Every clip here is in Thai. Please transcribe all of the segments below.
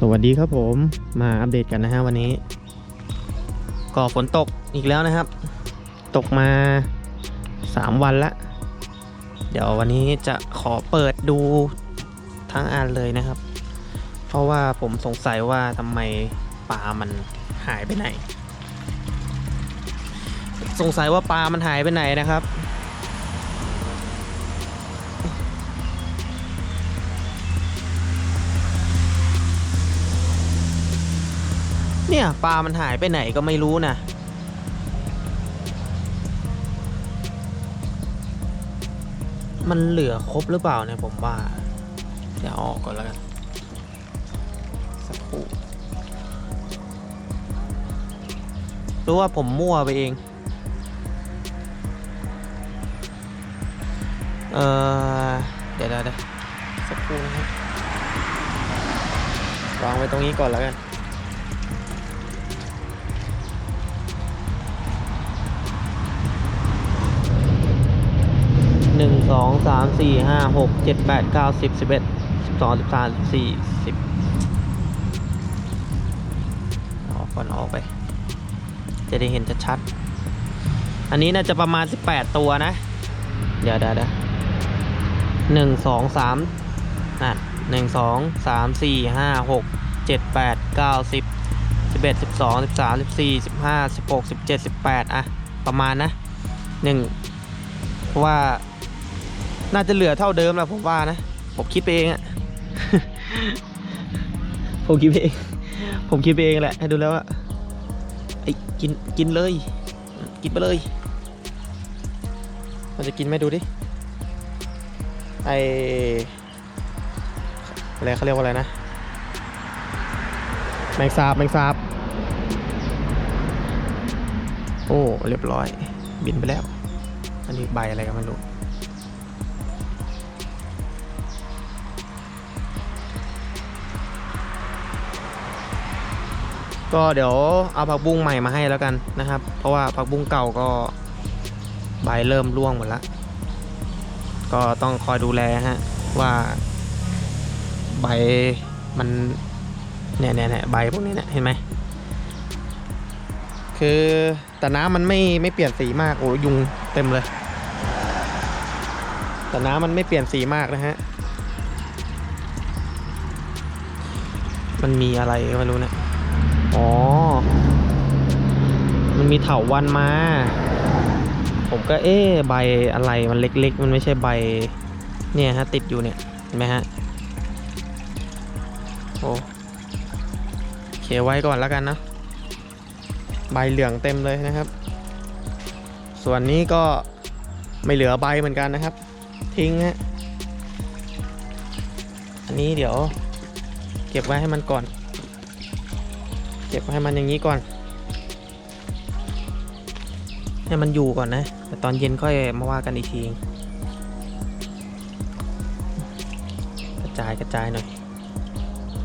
สวัสดีครับผมมาอัปเดตกันนะฮะวันนี้ ก็ฝนตกอีกแล้วนะครับ ตกมา 3 วันละ เดี๋ยววันนี้จะขอเปิดดูทั้งอันเลยนะครับ เพราะว่าผมสงสัยว่าทำไมปลามันหายไปไหน สงสัยว่าปลามันหายไปไหนนะครับ เนี่ยปลามันหายไปไหนก็ไม่รู้นะมันเหลือครบหรือเปล่าเนี่ยผมว่าเดี๋ยวอาออกก่อนแล้วกันสักครู่รือว่าผมมั่วไปเอง เออเดี๋ยวเดี๋ยวเดี๋ยวสักครู่นะครับวางไว้ตรงนี้ก่อนแล้วกัน สองสามสี่ห้าหกเจ็ดแปดเก้าสิบสิบเอ็ดสิบสองสิบสามสิบสี่สิบออกก่อนออกไป จะได้เห็นชัดๆอันนี้น่าจะประมาณสิบแปดตัวนะ เดี๋ยวเดี๋ยวเดี๋ยวหนึ่งสองสามนั่นหนึ่งสองสามสี่ห้าหกเจ็ดแปดเก้าสิบสิบเอ็ดสิบสองสิบสามสิบสี่สิบห้าสิบหกสิบเจ็ดสิบแปดอะประมาณนะหนึ่งเพราะว่า น่าจะเหลือเท่าเดิมแหละผมว่านะ ผมคิดไปเองอะผมคิดไปเอง ผมคิดไปเองแหละ ให้ดูแล้วว่าไอ้กินกินเลย กินไปเลย มันจะกินไหมดูดิ ไออะไรเขาเรียกว่าอะไรนะ แมงสาบแมงสาบ โอ้ เรียบร้อย บินไปแล้ว อันนี้ใบอะไรกันไม่รู้ ก็เดี๋ยวเอาผักบุ้งใหม่มาให้แล้วกันนะครับ เพราะว่าผักบุ้งเก่าก็ใบเริ่มร่วงหมดแล้วก็ต้องคอยดูแลฮะว่าใบมันเนี่ยเนี่ยเนี่ยใบพวกนี้เนี่ยเห็นไหมคือแต่น้ำมันไม่ไม่เปลี่ยนสีมากโอ้ยยุงเต็มเลย แต่น้ำมันไม่เปลี่ยนสีมากนะฮะมันมีอะไรไม่รู้เนะี่ย อ๋อ มันมีเถาวันมา ผมก็เอ๊ะใบอะไรมันเล็กๆ มันไม่ใช่ใบ เนี่ยฮะ ติดอยู่เนี่ยเห็นไหมฮะ โอ้เคไว้ก่อนแล้วกันนะ ใบเหลืองเต็มเลยนะครับ ส่วนนี้ก็ไม่เหลือใบเหมือนกันนะครับ ทิ้งฮะ อันนี้เดี๋ยว เก็บไว้ให้มันก่อน เก็บให้มันอย่างนี้ก่อน ให้มันอยู่ก่อนนะ แต่ตอนเย็นค่อยมาว่ากันอีกทีกระจายกระจายหน่อย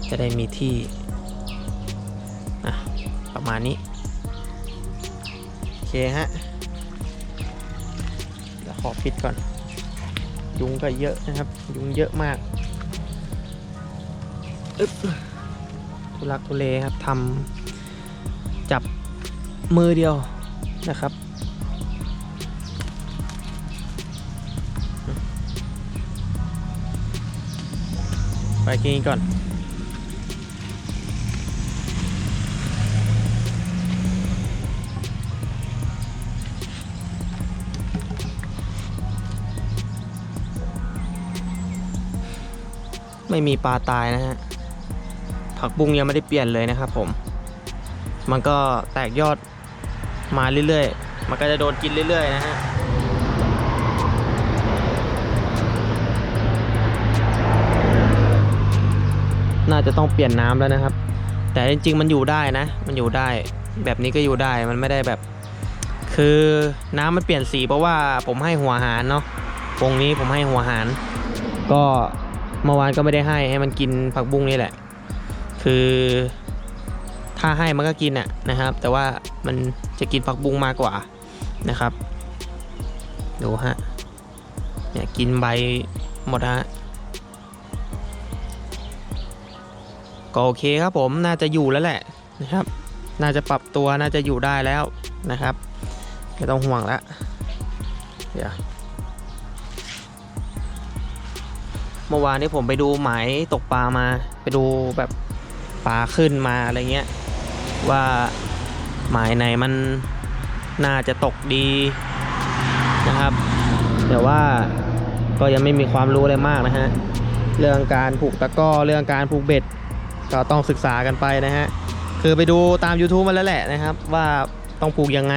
จะได้มีที่อะประมาณนี้ โอเคฮะเดี๋ยวขอปิดก่อน ยุงก็เยอะนะครับ ยุงเยอะมาก อึ๊บ ทุลักทุเลครับทำจับมือเดียวนะครับ ไปกินก่อนไม่มีปลาตายนะฮะ ผักบุ้งยังไม่ได้เปลี่ยนเลยนะครับผม มันก็แตกยอดมาเรื่อยๆ มันก็จะโดนกินเรื่อยๆนะฮะน่าจะต้องเปลี่ยนน้ำแล้วนะครับ แต่จริงๆมันอยู่ได้นะ มันอยู่ได้ แบบนี้ก็อยู่ได้ มันไม่ได้แบบ คือน้ำมันเปลี่ยนสีเพราะว่าผมให้หัวหารเนาะวงนี้ผมให้หัวหาร ก็เมื่อวานก็ไม่ได้ให้ให้มันกินผักบุ้งนี่แหละ คือถ้าให้มันก็กินอะนะครับ แต่ว่ามันจะกินผักบุ้งมากกว่านะครับ ดูฮะเนี่ยกินใบหมดฮะก็โอเคครับผมน่าจะอยู่แล้วแหละนะครับ น่าจะปรับตัวน่าจะอยู่ได้แล้วนะครับไม่ต้องห่วงล้วเดี๋ยวเมื่อวานนี้ผมไปดูหมายตกปลามาไปดูแบบ ปลาขึ้นมาอะไรเงี้ยว่าหมายไหนมันน่าจะตกดีนะครับ แต่ว่าก็ยังไม่มีความรู้อะไรมากนะฮะเรื่องการผูกตะก้อเรื่องการผูกเบ็ด ก็ต้องศึกษากันไปนะฮะคือไปดูตาม YouTube มาแล้วแหละนะครับ ว่าต้องผูกยังไง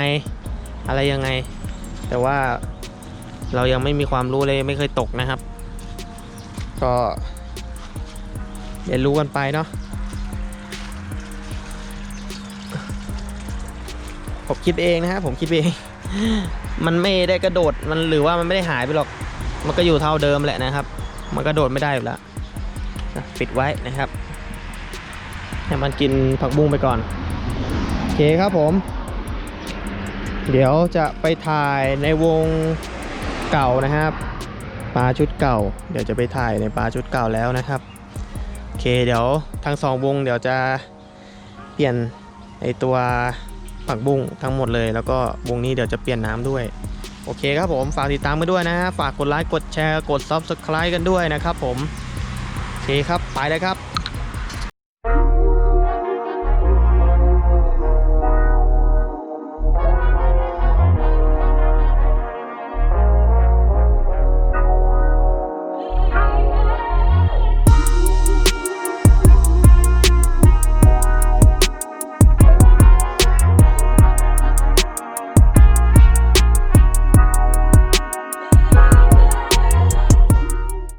อะไรยังไง แต่ว่าเรายังไม่มีความรู้เลยไม่เคยตกนะครับ ก็เรียนรู้กันไปเนาะ ผมคิดเองนะฮะผมคิดเอง มันไม่ได้กระโดดมันหรือว่ามันไม่ได้หายไปหรอก มันก็อยู่เท่าเดิมแหละนะครับ มันกระโดดไม่ได้อยู่แล้วปิดไว้นะครับให้มันกินผักบุ้งไปก่อนโอเคครับผม เดี๋ยวจะไปถ่ายในวงเก่านะครับปลาชุดเก่า เดี๋ยวจะไปถ่ายในปลาชุดเก่าแล้วนะครับโอเคเดี๋ยวทั้งสองวงเดี๋ยวจะเปลี่ยนไอตัว ผักบุ้งทั้งหมดเลย แล้วก็วงนี้เดี๋ยวจะเปลี่ยนน้ำด้วย โอเคครับผม ฝากติดตามกันด้วยนะฮะ ฝากกดไลค์ กดแชร์ กด Subscribe กันด้วยนะครับผม โอเคครับ ไปเลยครับ